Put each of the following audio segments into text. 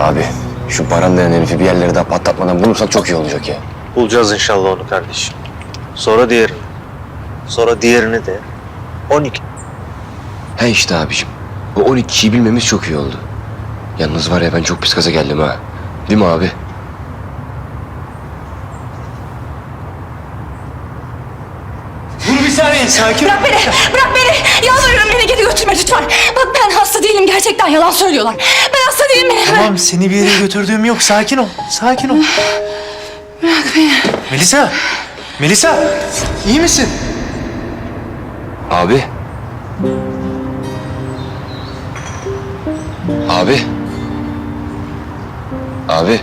Abi şu Baran denen herifi bir yerlere daha patlatmadan bulursak çok iyi olacak ya. Bulacağız inşallah onu kardeşim. Sonra diğerini. Sonra diğerini de. 12. He işte abicim. Bu 12 kişiyi bilmemiz çok iyi oldu. Yalnız var ya ben çok pis gaza geldim ha. Değil mi abi? Sakin ol. Bırak beni, bırak beni. Yalvarıyorum beni geri götürme lütfen. Bak ben hasta değilim gerçekten yalan söylüyorlar. Ben hasta değilim beni. Tamam seni bir yere götürdüğüm yok. Sakin ol. Sakin ol. Bırak beni. Melisa. Melisa. iyi misin? Abi. Abi. Abi.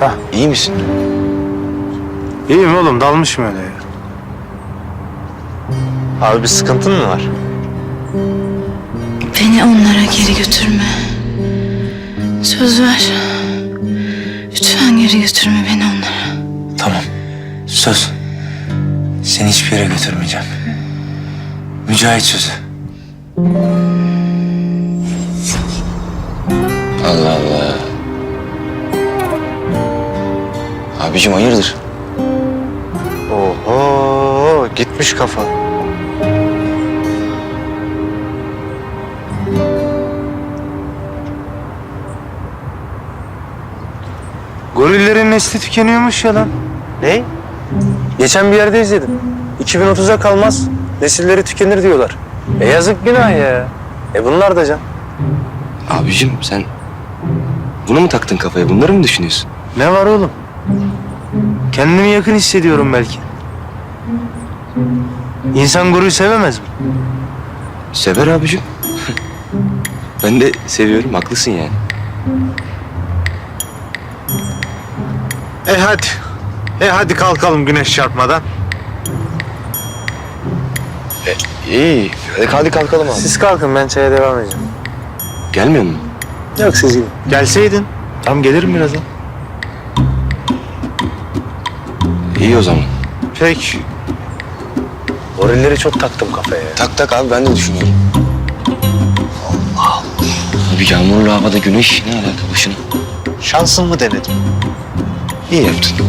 Hah. İyi misin? İyiyim oğlum. Dalmışım öyle ya. Abi bir sıkıntın mı var? Beni onlara geri götürme. Söz ver. Lütfen geri götürme beni onlara. Tamam. Söz. Seni hiçbir yere götürmeyeceğim. Mücahit sözü. Allah Allah. Abicim hayırdır? Gitmiş kafa. Gorillerin nesli tükeniyormuş ya lan. Ne? Geçen bir yerde izledim. 2030'a kalmaz. Nesilleri tükenir diyorlar. E yazık günah ya. E bunlar da can. Abicim sen bunu mu taktın kafaya? Bunları mı düşünüyorsun? Ne var oğlum? Kendimi yakın hissediyorum belki. İnsan guruyu sevemez mi? Sever abicim. ben de seviyorum. Haklısın yani. E hadi. E hadi kalkalım güneş çarpmadan. İyi. Hadi, hadi kalkalım abi. Siz kalkın ben çaya devam edeceğim. Gelmiyor musun? Yok siz gidin. Gelseydin. Tam gelirim birazdan. İyi o zaman. Peki. Gorilleri çok taktım kafaya. ya. Tak tak abi ben de düşünüyorum. Allah Allah. Abi yağmurlu havada güneş ne alaka başına? Şansın mı denedim? İyi yaptın.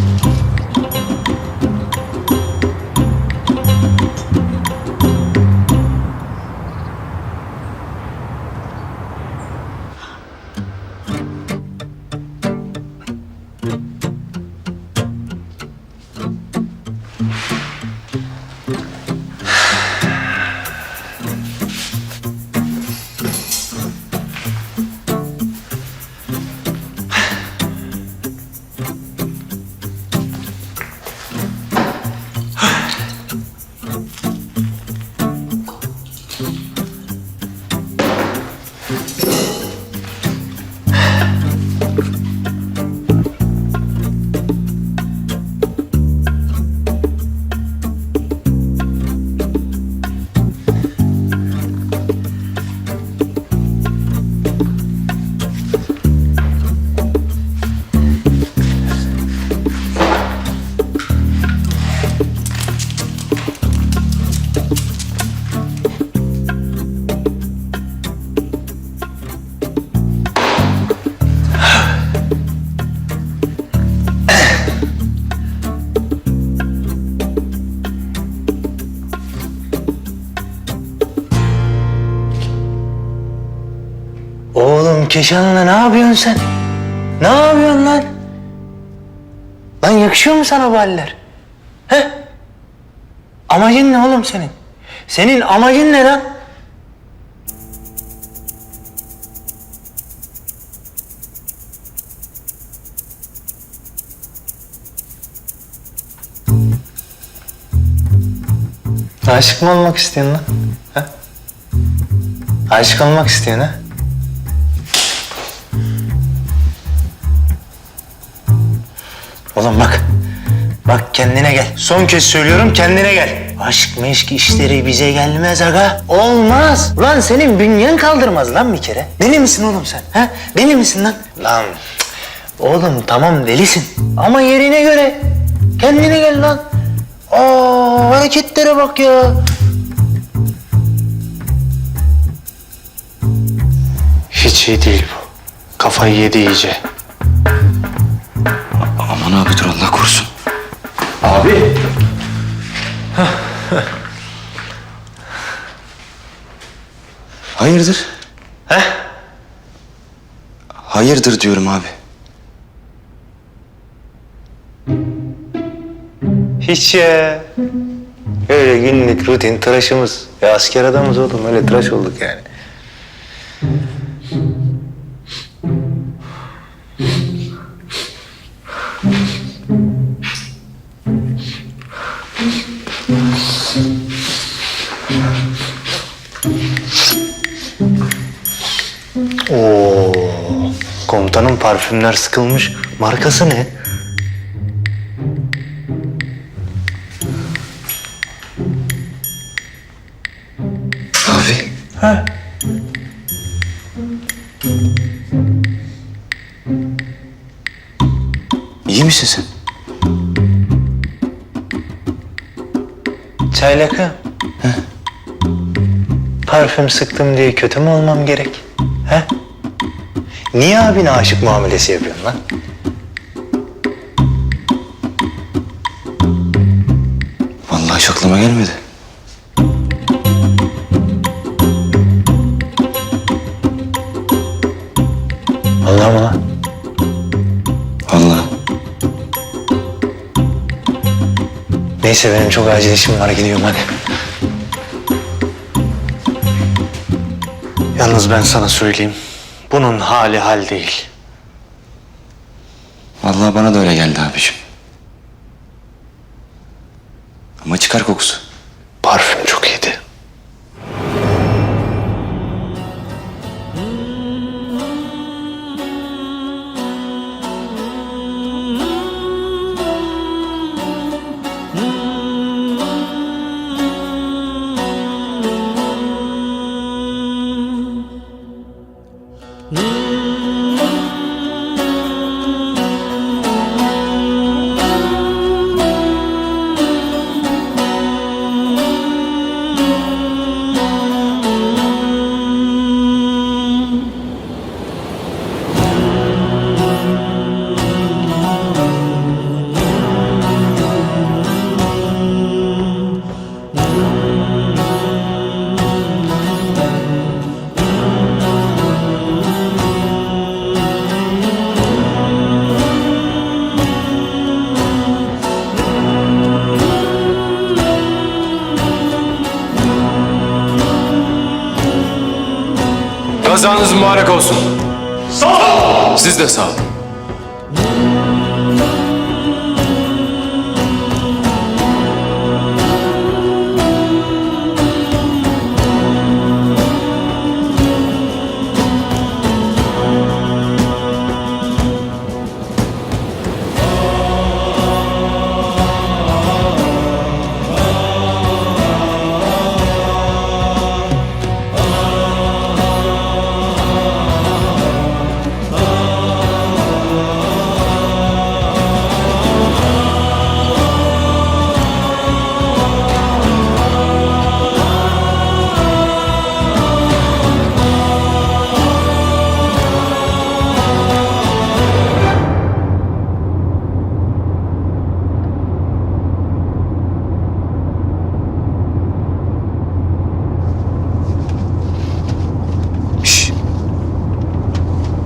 Keşan'la ne yapıyorsun sen? Ne yapıyorsun lan? Lan yakışıyor mu sana bu haller? He? Amacın ne oğlum senin? Senin amacın ne lan? Aşık mı olmak istiyorsun lan? Ha? Aşık olmak istiyorsun ha? Oğlum bak. Bak kendine gel. Son kez söylüyorum kendine gel. Aşk meşk işleri bize gelmez aga. Olmaz. Ulan senin bünyen kaldırmaz lan bir kere. Deli misin oğlum sen? Ha? Deli misin lan? Lan oğlum tamam delisin. Ama yerine göre. Kendine gel lan. Aa hareketlere bak ya. Hiç iyi değil bu. Kafayı yedi iyice. Aman abi dur Allah korusun. Abi. Hayırdır? He? Hayırdır diyorum abi. Hiç ya. Öyle günlük rutin tıraşımız. Ya asker adamız oğlum öyle tıraş olduk yani. Parfümler sıkılmış. Markası ne? Abi. Ha? İyi misin sen? Çaylakı. Parfüm sıktım diye kötü mü olmam gerek? He? Niye abine aşık muamelesi yapıyorsun lan? Vallahi hiç aklıma gelmedi. Allah mı lan? Vallahi. Neyse benim çok acil işim var gidiyorum hadi. Yalnız ben sana söyleyeyim. Bunun hali hal değil. Vallahi bana da öyle geldi abiciğim. Ama çıkar kokusu. Kazanız mübarek olsun. Sağ ol. Siz de sağ olun.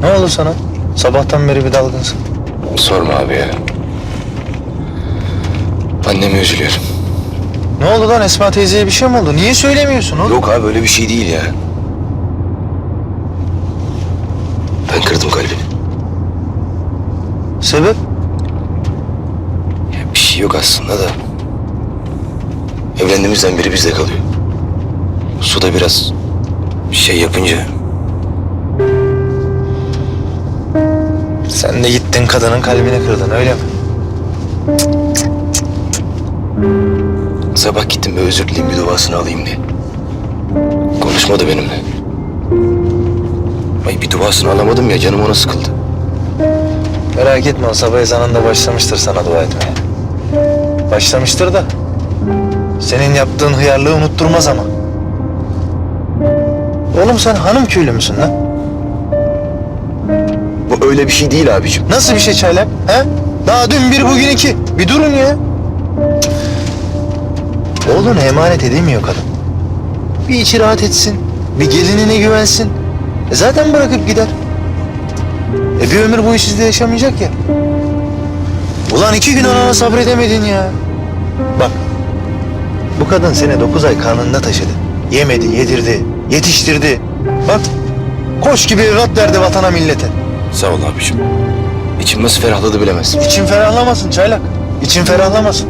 Ne oldu sana? Sabahtan beri bir dalgınsın. sorma abi ya. Anneme üzülüyorum. Ne oldu lan Esma teyzeye bir şey mi oldu? Niye söylemiyorsun oğlum? Yok abi öyle bir şey değil ya. Ben kırdım kalbini. Sebep? Ya bir şey yok aslında da. Evlendiğimizden beri bizde kalıyor. Su da biraz şey yapınca Sen de gittin kadının kalbini kırdın öyle mi? sabah gittim bir özür dileyim bir duasını alayım diye. Konuşmadı benimle. Ay bir duasını alamadım ya canım ona sıkıldı. Merak etme o sabah ezanında başlamıştır sana dua etmeye. Başlamıştır da. Senin yaptığın hıyarlığı unutturmaz ama. Oğlum sen hanım köylü müsün lan? Bu öyle bir şey değil abicim. Nasıl bir şey çaylak? He? Daha dün bir bugün iki. Bir durun ya. Oğlunu emanet edemiyor kadın. Bir içi rahat etsin. Bir gelinine güvensin. E zaten bırakıp gider. E bir ömür boyu sizde yaşamayacak ya. Ulan iki gün anana sabredemedin ya. Bak. Bu kadın seni dokuz ay karnında taşıdı. Yemedi, yedirdi, yetiştirdi. Bak. Koş gibi evlat verdi vatana millete. Sağ ol abicim. İçim nasıl ferahladı bilemezsin. İçin ferahlamasın çaylak. İçin ferahlamasın.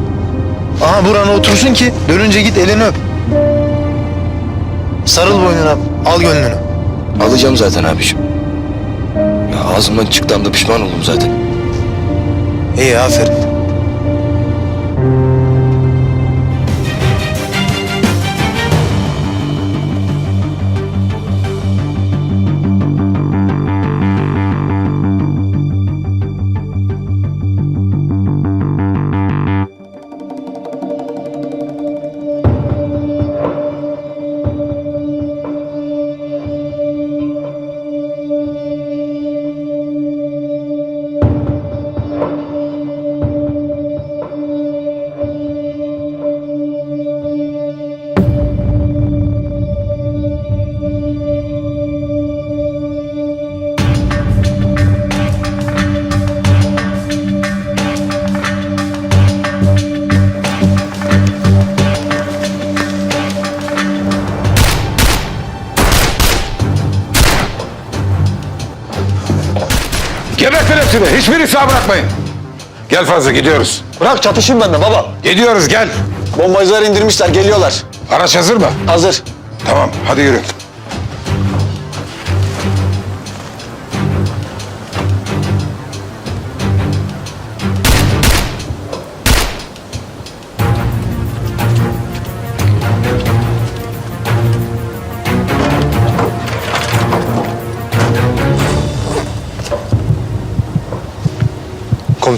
Aha burana otursun ki dönünce git elini öp. Sarıl boynuna, al gönlünü. Alacağım zaten abicim. Ya ağzımdan çıktı anda pişman oldum zaten. İyi aferin. Hepsini. Hiçbirini sağ bırakmayın. Gel fazla gidiyoruz. Bırak çatışın ben de baba. Gidiyoruz gel. Bombacılar indirmişler geliyorlar. Araç hazır mı? Hazır. Tamam hadi yürü.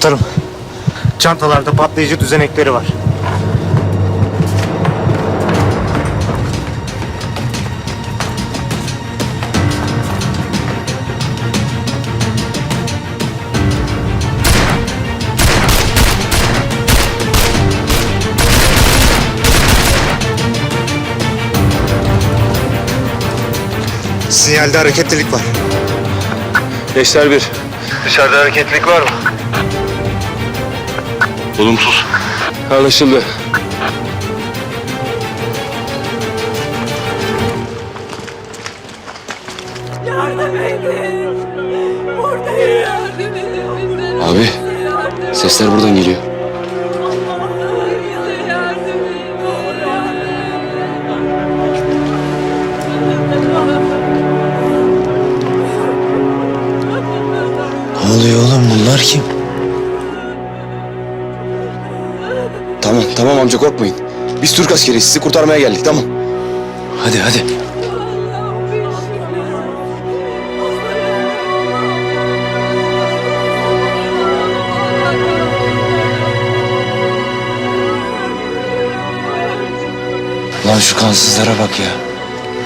Komutanım. Çantalarda patlayıcı düzenekleri var. Sinyalde hareketlilik var. Gençler bir. Dışarıda hareketlilik var mı? Olumsuz. Anlaşıldı. Yardım edin. Buradayım. Yardım edin bize. Abi sesler buradan geliyor. Bize yardım edin. Ne oluyor oğlum bunlar kim? Tamam amca korkmayın. Biz Türk askeriyiz sizi kurtarmaya geldik tamam. Hadi hadi. Lan şu kansızlara bak ya.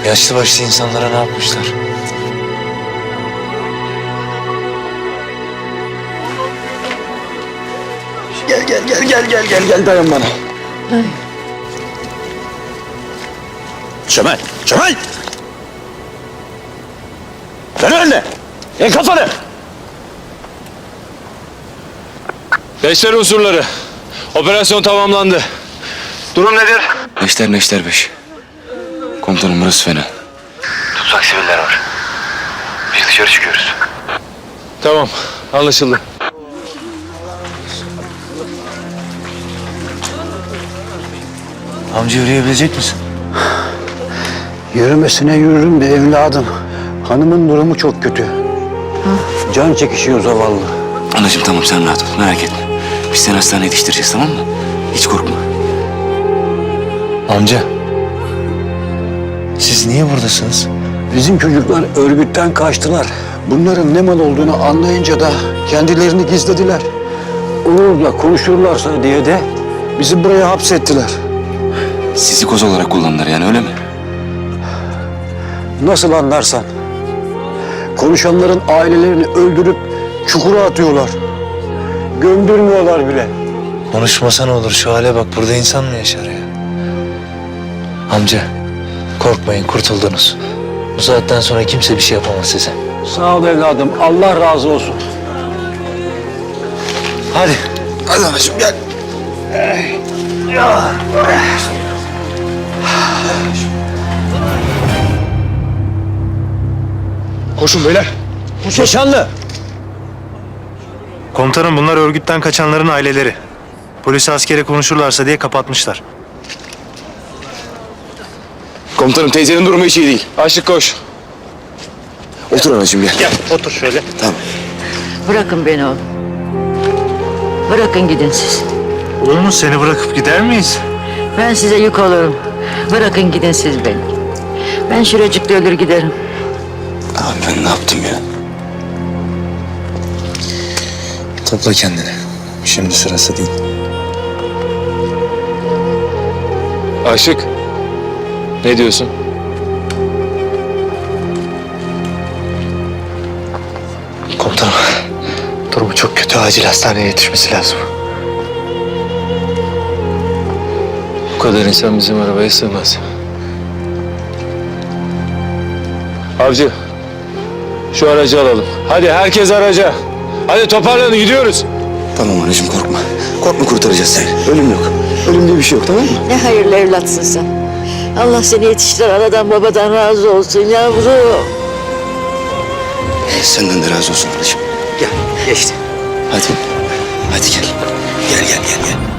Yaşlı başlı insanlara ne yapmışlar? Gel gel gel gel gel gel gel dayan bana. Cemal. Cemal. Dön önüne. En kafanı. Beşler unsurları. Operasyon tamamlandı. Durum nedir? Neşter neşter beş. Komutanım burası fena. Tutsak siviller var. Biz dışarı çıkıyoruz. Tamam anlaşıldı. Amca yürüyebilecek misin? Yürümesine yürürüm de evladım. Hanımın durumu çok kötü. Can çekişiyor zavallı. Anacığım tamam sen rahat ol merak etme. Biz seni hastaneye yetiştireceğiz tamam mı? Hiç korkma. Amca. Siz niye buradasınız? Bizim çocuklar örgütten kaçtılar. Bunların ne mal olduğunu anlayınca da kendilerini gizlediler. Onurla konuşurlarsa diye de bizi buraya hapsettiler. Sizi koz olarak kullandılar yani öyle mi? Nasıl anlarsan. Konuşanların ailelerini öldürüp çukura atıyorlar. Gömdürmüyorlar bile. Konuşmasa ne olur şu hale bak burada insan mı yaşar ya? Amca korkmayın kurtuldunuz. Bu saatten sonra kimse bir şey yapamaz size. Sağ ol evladım. Allah razı olsun. Hadi. Hadi anacığım gel. Koşun beyler. Keşanlı. Komutanım bunlar örgütten kaçanların aileleri. Polis askeri konuşurlarsa diye kapatmışlar. Komutanım teyzenin durumu hiç iyi değil. Aşık koş. Otur anacığım gel. Gel otur şöyle. Bırakın beni oğlum. Bırakın gidin siz. Olur mu seni bırakıp gider miyiz? Ben size yük olurum. Bırakın gidin siz beni. Ben şuracıkta ölür giderim. Abi ben ne yaptım ya? Topla kendini. Şimdi sırası değil. Aşık. Ne diyorsun? Komutanım. Durumu çok kötü. Acil hastaneye yetişmesi lazım. Kadar insan bizim arabaya sığmaz. Avcı. Şu aracı alalım. Hadi herkes araca. Hadi toparlanın gidiyoruz. Tamam anacığım korkma. Korkma kurtaracağız seni. Ölüm yok. Ölüm diye bir şey yok tamam mı? Ne hayırlı evlatsın sen. Allah seni yetiştir anadan babadan razı olsun yavrum. Senden de razı olsun anacığım. Gel geçti. Hadi. Hadi gel. Gel gel gel gel.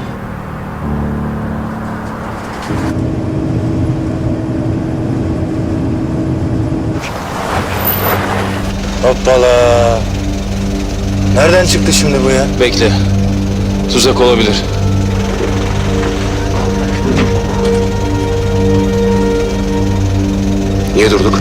Hoppala. Nereden çıktı şimdi bu ya? Bekle. Tuzak olabilir. Niye durduk?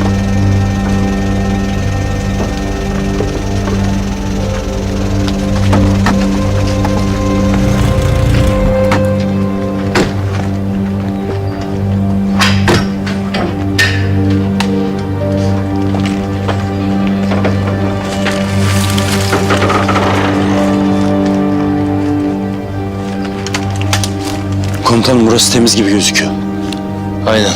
Komutanım burası temiz gibi gözüküyor. Aynen.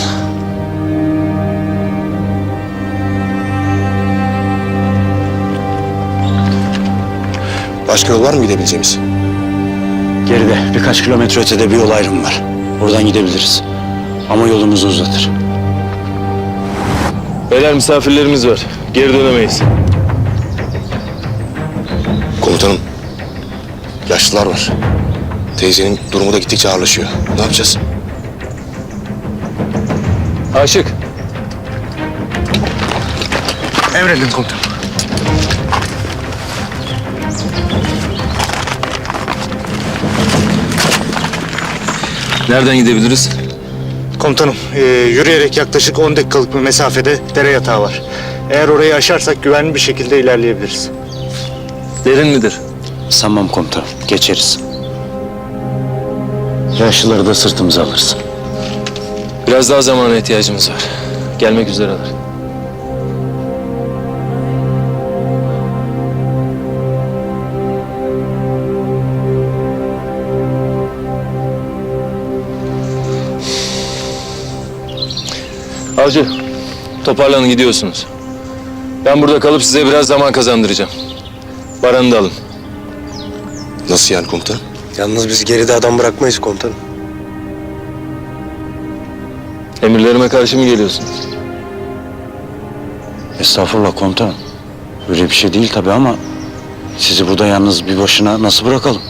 Başka yol var mı gidebileceğimiz? Geride birkaç kilometre ötede bir yol ayrımı var. Oradan gidebiliriz. Ama yolumuzu uzatır. Beyler misafirlerimiz var. Geri dönemeyiz. Komutanım. Yaşlılar var. Teyzenin durumu da gittikçe ağırlaşıyor. Ne yapacağız? Aşık. Emredin komutanım. Nereden gidebiliriz? Komutanım e, yürüyerek yaklaşık 10 dakikalık bir mesafede dere yatağı var. Eğer orayı aşarsak güvenli bir şekilde ilerleyebiliriz. Derin midir? Sanmam komutanım. Geçeriz. Yaşlıları da sırtımıza alırız. Biraz daha zamana ihtiyacımız var. Gelmek üzereler. Avcı, toparlanın gidiyorsunuz. Ben burada kalıp size biraz zaman kazandıracağım. Baran'ı da alın. Nasıl yani komutanım? Yalnız biz geride adam bırakmayız komutanım. Emirlerime karşı mı geliyorsunuz? Estağfurullah komutanım. Öyle bir şey değil tabii ama sizi burada yalnız bir başına nasıl bırakalım?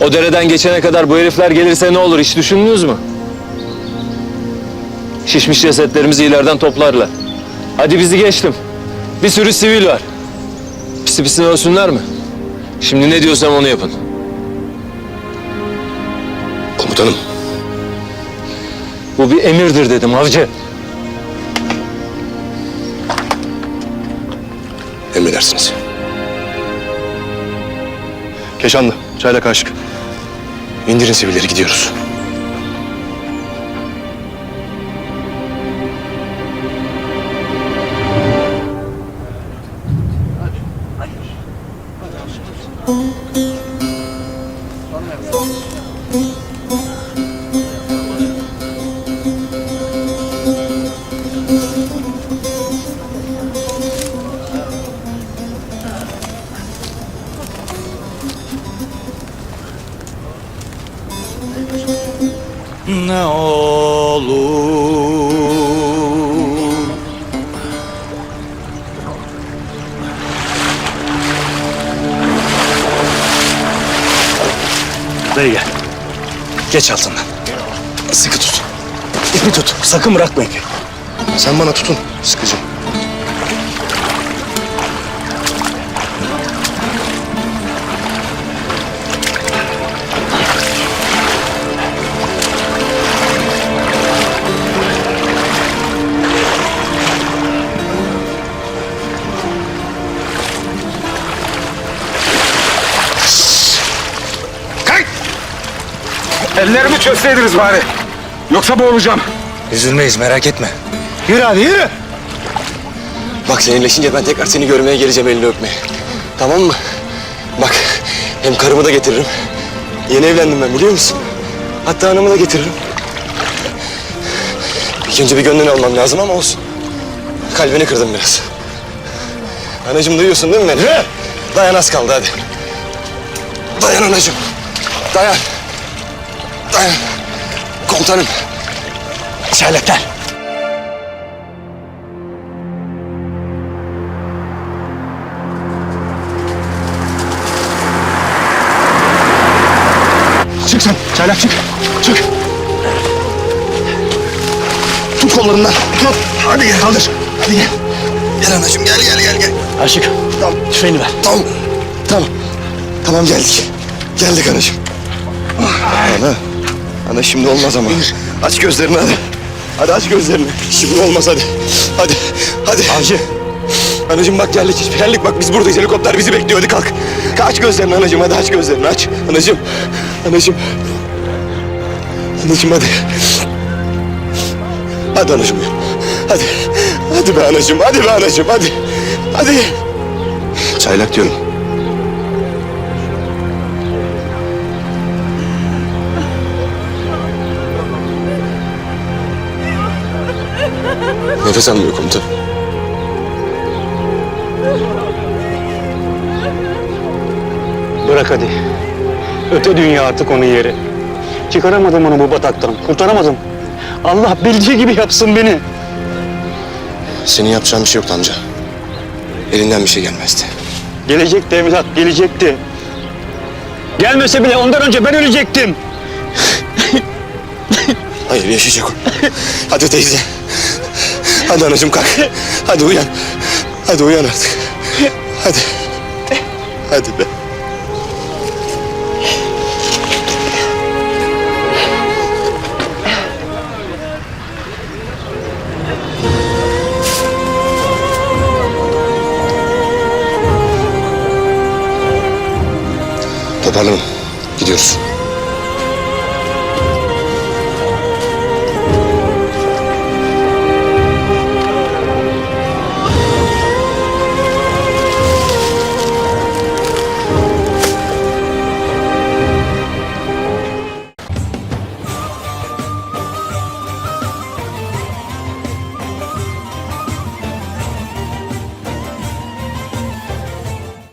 O dereden geçene kadar bu herifler gelirse ne olur hiç düşündünüz mü? Şişmiş cesetlerimizi ileriden toplarlar. Hadi bizi geçtim. Bir sürü sivil var. Pisi pisine ölsünler mi? Şimdi ne diyorsam onu yapın. Komutanım. Bu bir emirdir dedim avcı. Emredersiniz. Keşanlı. Çayla kaşık. İndirin sivilleri gidiyoruz. Dayı gel. Geç altından. Sıkı tut. İpi tut. Sakın bırakma ipi. Sen bana tutun. Sıkıcı. Ellerimi çözseydiniz bari. Yoksa boğulacağım. Üzülmeyiz merak etme. Yürü hadi yürü. Bak seninleşince ben tekrar seni görmeye geleceğim elini öpmeye. Tamam mı? Bak hem karımı da getiririm. Yeni evlendim ben biliyor musun? Hatta hanımı da getiririm. İlk önce bir gönlünü almam lazım ama olsun. Kalbini kırdım biraz. Anacığım duyuyorsun değil mi beni? Dayan az kaldı hadi. Dayan anacığım. Dayan. Komutanım. Çaylaklar. Çık sen. Çaylak çık. Çık. Tut kollarından. Tut. Hadi gel kaldır. Hadi gel. Gel anacığım gel gel gel gel. Aşık. Tamam. Tüfeğini ver. Tamam. Tamam. Tamam geldik. Geldik anacığım. Ana. Ana şimdi olmaz ama. Aç gözlerini hadi. Hadi aç gözlerini. Şimdi olmaz hadi. Hadi. Hadi. Avcı. Anacığım bak geldik. Geldik bak biz buradayız. Helikopter bizi bekliyor. Hadi kalk. Aç gözlerini anacığım. Hadi aç gözlerini aç. Anacığım. Anacığım. Anacığım hadi. Hadi anacığım. Hadi. Hadi be anacığım. Hadi be anacığım. Hadi. Hadi. Çaylak diyorum. Nefes almıyor komutan. Bırak hadi. Öte dünya artık onun yeri. Çıkaramadım onu bu bataktan. Kurtaramadım. Allah bildiği gibi yapsın beni. Senin yapacağın bir şey yoktu amca. Elinden bir şey gelmezdi. Gelecekti evlat, gelecekti. Gelmese bile ondan önce ben ölecektim. Hayır yaşayacak o. Hadi teyze. Hadi anacığım kalk. Hadi uyan. Hadi uyan artık. Hadi. Hadi be. Toparlanın. Gidiyoruz.